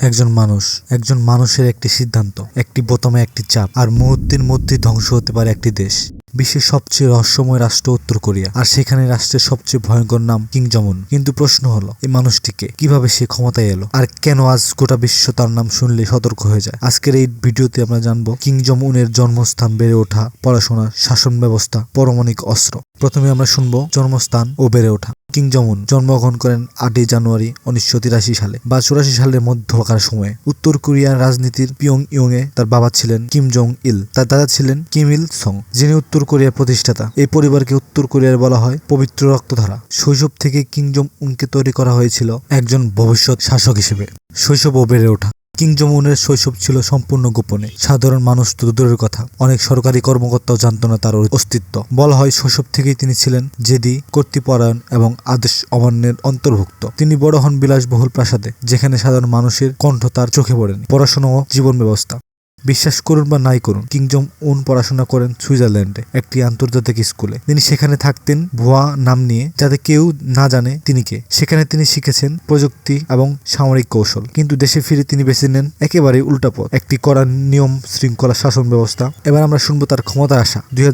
একজন মানুষ, একজন মানুষের একটি সিদ্ধান্ত, একটি বোতামে একটি চাপ, আর মুহূর্তের মধ্যে ধ্বংস হতে পারে একটি দেশ। বিশ্বের সবচেয়ে রহস্যময় রাষ্ট্র উত্তর কোরিয়া, আর সেখানে রাষ্ট্রের সবচেয়ে ভয়ঙ্কর নাম কিং জমুন কিন্তু প্রশ্ন হলো, এই মানুষটিকে কীভাবে সে ক্ষমতায় এলো? আর কেন আজ গোটা বিশ্ব তার নাম শুনলে সতর্ক হয়ে যায়? আজকের এই ভিডিওতে আমরা জানব কিং জমুনের জন্মস্থান বেড়ে ওঠা, পড়াশোনা, শাসন ব্যবস্থা পরমাণিক অস্ত্র। প্রথমে আমরা শুনব জন্মস্থান ও বেড়ে ওঠা। কিং জমুন জন্মগ্রহণ করেন আটই জানুয়ারি উনিশশো তিরাশি সালে বা চুরাশি সালের মধ্যকার সময়ে। উত্তর কোরিয়ার রাজনীতির পিয়ং ইয়ং এ তার বাবা ছিলেন কিম জং ইল তার দাদা ছিলেন কিম ইল সং যিনি উত্তর কোরিয়ার প্রতিষ্ঠাতা। এই পরিবারকে উত্তর কোরিয়ার বলা হয় পবিত্র রক্তধারা। শৈশব থেকে কিং জং উনকে তৈরি করা হয়েছিল একজন ভবিষ্যৎ শাসক হিসেবে। শৈশব ও বেড়ে ওঠা। কিং জং শৈশব ছিল সম্পূর্ণ গোপনে। সাধারণ মানুষ তো দূরের কথা। অনেক সরকারি কর্মকর্তাও জানত না তার অস্তিত্ব। বলা হয় শৈশব থেকেই তিনি ছিলেন জেদি, কর্তৃপরায়ণ এবং আদেশ অমান্যের অন্তর্ভুক্ত। তিনি বড় হন বিলাসবহুল প্রাসাদে, যেখানে সাধারণ মানুষের কণ্ঠ তার চোখে পড়েনি। পড়াশোনা ও জীবন ব্যবস্থা। বিশ্বাস করুন বা নাই করুন কিংজম উন পড়াশোনা করেন সুইজারল্যান্ডে, একটি আন্তর্জাতিক স্কুলে। তিনি সেখানে থাকতেন ভুয়া নাম নিয়ে, যাতে কেউ না জানে তিনি কে। সেখানে তিনি শিখেছেন প্রযুক্তি এবং সামরিক কৌশল। কিন্তু দেশে ফিরে তিনি বেছে নেন একেবারে উল্টা পথ। একটি কড়া নিয়ম শৃঙ্খলা শাসন ব্যবস্থা। এবার আমরা শুনব তার ক্ষমতার আশা। দুই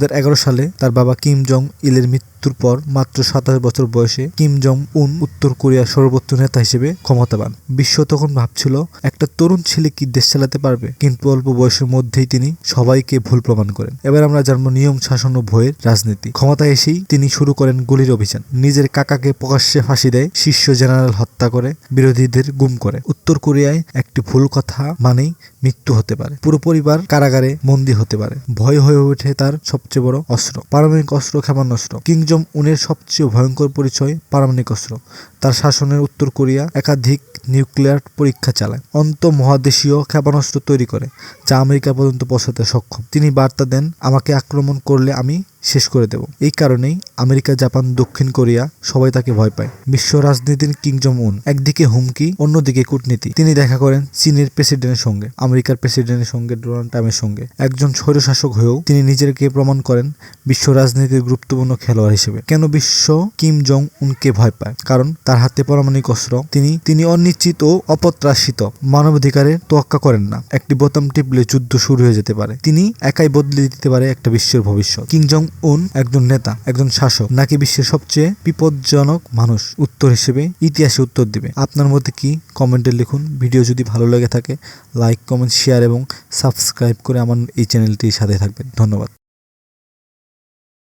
সালে তার বাবা কিম জং ইলের মৃত্যুর পর মাত্র সাতাশ বছর বয়সে কিম জং উন উত্তর কোরিয়ার সর্বোচ্চ নেতা হিসেবে ক্ষমতাবান। বিশ্ব তখন ভাবছিল, একটা তরুণ ছেলে কি দেশ চালাতে পারবে? কিন্তু অল্প বয়সের মধ্যেই তিনি সবাইকে ভুল প্রমাণ করেন। এবার আমরা জানব নিয়ম শাসন ও ভয়ের রাজনীতি। ক্ষমতায় এসেই তিনি শুরু করেন গুলির অভিযান। নিজের কাকাকে প্রকাশ্যে ফাঁসি দেয়, শীর্ষ জেনারেল হত্যা করে, বিরোধীদের গুম করে। উত্তর কোরিয়ায় একটি ভুল কথা মানেই মৃত্যু হতে পারে। পুরো পরিবার কারাগারে বন্দী হতে পারে। ভয় হয়ে ওঠে তার সবচেয়ে বড় অস্ত্র। পারমাণবিক অস্ত্র, ক্ষেপণাস্ত্র। কিংজম উনের সবচেয়ে ভয়ঙ্কর পরিচয় পারমাণবিক অস্ত্র। তার শাসনের উত্তর কোরিয়া একাধিক নিউক্লিয়ার পরীক্ষা চালায়। অন্ত মহাদেশীয় ক্ষেপণাস্ত্র তৈরি করে, যা আমেরিকা পর্যন্ত পৌঁছাতে সক্ষম। তিনি বার্তা দেন, আমাকে আক্রমণ করলে আমি শেষ করে দেব। এই কারণেই আমেরিকা, জাপান, দক্ষিণ কোরিয়া সবাই তাকে ভয় পায়। বিশ্ব রাজনীতির কিংজম উন একদিকে হুমকি, অন্যদিকে কূটনীতি। তিনি দেখা করেন চীনের প্রেসিডেন্টের সঙ্গে, আমেরিকার প্রেসিডেন্টের সঙ্গে, ডোনাল্ড ট্রাম্পের সঙ্গে। একজন স্বৈরশাসক হয়েও তিনি নিজেকে প্রমাণ করেন বিশ্ব রাজনীতির গুরুত্বপূর্ণ খেলোয়াড় হিসেবে। কেন বিশ্ব কিম জং উনকে ভয় পায়? কারণ তার হাতে পারমাণবিক অস্ত্র। তিনি তিনি অনিশ্চিত ও অপ্রত্যাশিত মানবাধিকারের তোয়াক্কা করেন না। একটি বোতাম টিপলে যুদ্ধ শুরু হয়ে যেতে পারে। তিনি একাই বদলে দিতে পারে একটা বিশ্বের ভবিষ্যৎ। কিং জং উন একজন নেতা, একজন শাসক, নাকি বিশ্বের সবচেয়ে বিপজ্জনক মানুষ? উত্তর হিসেবে ইতিহাসে উত্তর দিবে। আপনার মধ্যে কি কমেন্টে লিখুন। ভিডিও যদি ভালো লেগে থাকে লাইক কমেন্ট শেয়ার এবং সাবস্ক্রাইব করে আমার এই চ্যানেলটির সাথে থাকবেন। ধন্যবাদ।